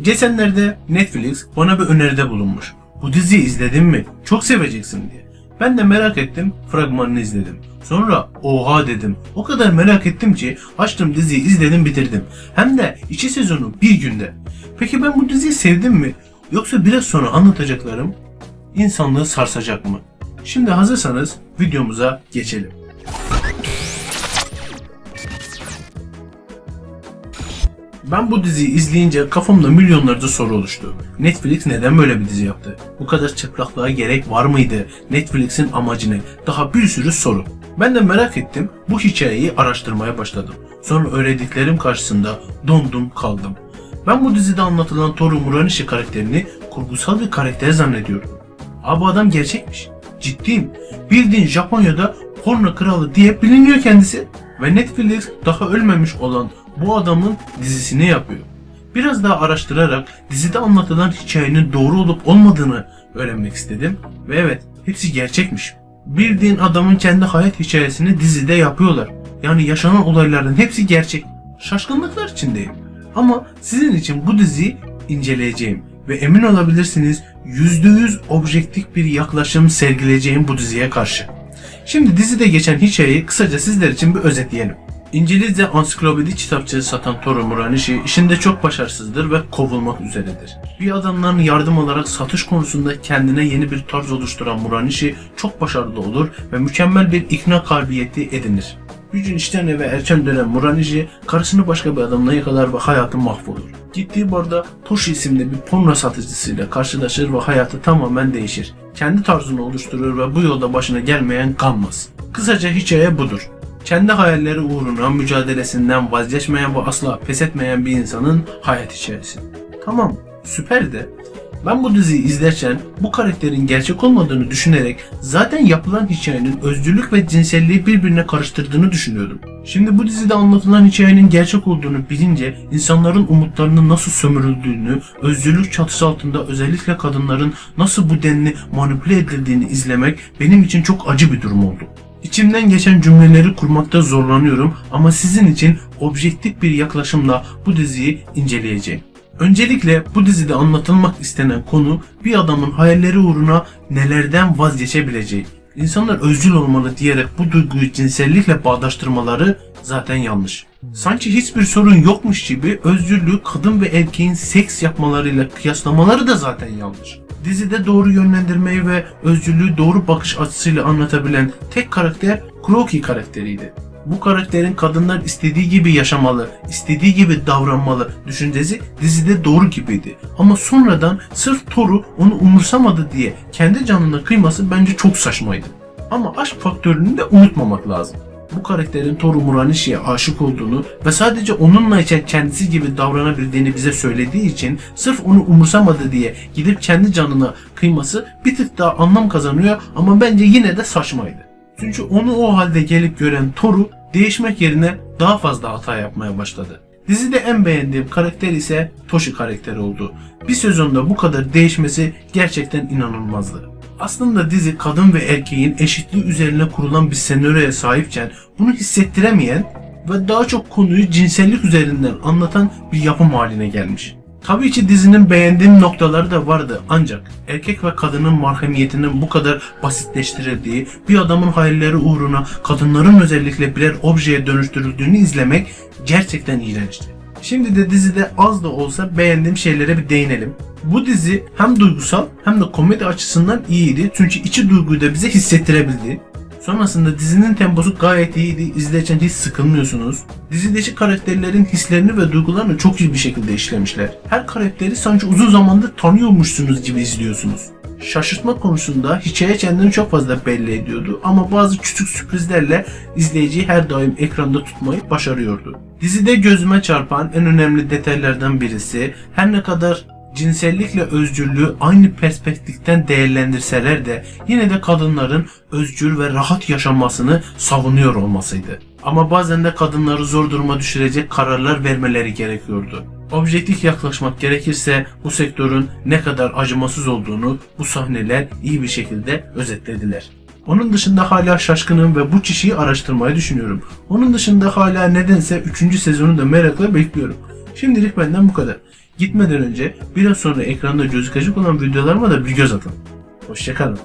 Geçenlerde Netflix bana bir öneride bulunmuş. Bu diziyi izledin mi? Çok seveceksin diye. Ben de merak ettim, fragmanını izledim. Sonra oha dedim. O kadar merak ettim ki açtım diziyi izledim bitirdim. Hem de iki sezonu bir günde. Peki ben bu diziyi sevdim mi? Yoksa biraz sonra anlatacaklarım insanlığı sarsacak mı? Şimdi hazırsanız videomuza geçelim. Ben bu diziyi izleyince kafamda milyonlarca soru oluştu. Netflix neden böyle bir dizi yaptı? Bu kadar çıplaklığa gerek var mıydı? Netflix'in amacı ne? Daha bir sürü soru. Ben de merak ettim, bu hikayeyi araştırmaya başladım. Sonra öğrendiklerim karşısında dondum kaldım. Ben bu dizide anlatılan Toru Muranishi karakterini kurgusal bir karakter zannediyordum. Abi adam gerçekmiş. Ciddiyim. Bildiğin Japonya'da porno kralı diye biliniyor kendisi. Ve Netflix daha ölmemiş olan bu adamın dizisini yapıyor. Biraz daha araştırarak dizide anlatılan hikayenin doğru olup olmadığını öğrenmek istedim. Ve evet hepsi gerçekmiş. Bildiğin adamın kendi hayat hikayesini dizide yapıyorlar. Yani yaşanan olayların hepsi gerçek. Şaşkınlıklar içindeyim. Ama sizin için bu diziyi inceleyeceğim ve emin olabilirsiniz %100 objektif bir yaklaşım sergileyeceğim bu diziye karşı. Şimdi dizide geçen hikayeyi kısaca sizler için bir özetleyelim. İngilizce ansiklopedi kitapçığı satan Toru Muranishi işinde çok başarısızdır ve kovulmak üzeredir. Bir adamdan yardım alarak satış konusunda kendine yeni bir tarz oluşturan Muranishi çok başarılı olur ve mükemmel bir ikna kabiliyeti edinir. Bir gün işten eve erken dönen Muranishi karısını başka bir adamla yakalar ve hayatı mahvolur. Gittiği barda Toshi isimli bir porno satıcısıyla karşılaşır ve hayatı tamamen değişir. Kendi tarzını oluşturur ve bu yolda başına gelmeyen kalmaz. Kısaca hikaye budur. Kendi hayalleri uğruna mücadelesinden vazgeçmeyen ve asla pes etmeyen bir insanın hayat hikayesi. Tamam, süper de ben bu diziyi izlerken bu karakterin gerçek olmadığını düşünerek zaten yapılan hikayenin özgürlük ve cinselliği birbirine karıştırdığını düşünüyordum. Şimdi bu dizide anlatılan hikayenin gerçek olduğunu bilince insanların umutlarının nasıl sömürüldüğünü, özgürlük çatısı altında özellikle kadınların nasıl bu denli manipüle edildiğini izlemek benim için çok acı bir durum oldu. İçimden geçen cümleleri kurmakta zorlanıyorum ama sizin için objektif bir yaklaşımla bu diziyi inceleyeceğim. Öncelikle bu dizide anlatılmak istenen konu bir adamın hayalleri uğruna nelerden vazgeçebileceği. İnsanlar özgür olmalı diyerek bu duyguyu cinsellikle bağdaştırmaları zaten yanlış. Sanki hiçbir sorun yokmuş gibi özgürlüğü kadın ve erkeğin seks yapmalarıyla kıyaslamaları da zaten yanlış. Dizide doğru yönlendirmeyi ve özgürlüğü doğru bakış açısıyla anlatabilen tek karakter Kuroki karakteriydi. Bu karakterin kadınlar istediği gibi yaşamalı, istediği gibi davranmalı düşüncesi dizide doğru gibiydi. Ama sonradan sırf Toru onu umursamadı diye kendi canına kıyması bence çok saçmaydı. Ama aşk faktörünü de unutmamak lazım. Bu karakterin Toru Muranishi'ye aşık olduğunu ve sadece onunla için kendisi gibi davranabildiğini bize söylediği için sırf onu umursamadı diye gidip kendi canına kıyması bir tık daha anlam kazanıyor ama bence yine de saçmaydı. Çünkü onu o halde gelip gören Toru değişmek yerine daha fazla hata yapmaya başladı. Dizide en beğendiğim karakter ise Toshi karakteri oldu. Bir sezonda bu kadar değişmesi gerçekten inanılmazdı. Aslında dizi kadın ve erkeğin eşitliği üzerine kurulan bir senaryoya sahipken bunu hissettiremeyen ve daha çok konuyu cinsellik üzerinden anlatan bir yapım haline gelmiş. Tabii ki dizinin beğendiğim noktaları da vardı ancak erkek ve kadının marhamiyetinin bu kadar basitleştirildiği, bir adamın hayalleri uğruna kadınların özellikle birer objeye dönüştürüldüğünü izlemek gerçekten iğrençti. Şimdi de dizide az da olsa beğendiğim şeylere bir değinelim. Bu dizi hem duygusal hem de komedi açısından iyiydi çünkü içi duyguyu da bize hissettirebildi. Sonrasında dizinin temposu gayet iyiydi. İzlerken hiç sıkılmıyorsunuz. Dizideki karakterlerin hislerini ve duygularını çok iyi bir şekilde işlemişler. Her karakteri sanki uzun zamandır tanıyormuşsunuz gibi izliyorsunuz. Şaşırtma konusunda hikaye kendini çok fazla belli ediyordu ama bazı küçük sürprizlerle izleyiciyi her daim ekranda tutmayı başarıyordu. Dizide gözüme çarpan en önemli detaylardan birisi her ne kadar cinsellikle özgürlüğü aynı perspektiften değerlendirseler de yine de kadınların özgür ve rahat yaşamasını savunuyor olmasıydı. Ama bazen de kadınları zor duruma düşürecek kararlar vermeleri gerekiyordu. Objektif yaklaşmak gerekirse bu sektörün ne kadar acımasız olduğunu bu sahneler iyi bir şekilde özetlediler. Onun dışında hala şaşkınım ve bu kişiyi araştırmayı düşünüyorum. Onun dışında hala nedense 3. sezonu da merakla bekliyorum. Şimdilik benden bu kadar. Gitmeden önce biraz sonra ekranda gözükecek olan videolarıma da bir göz atın. Hoşçakalın.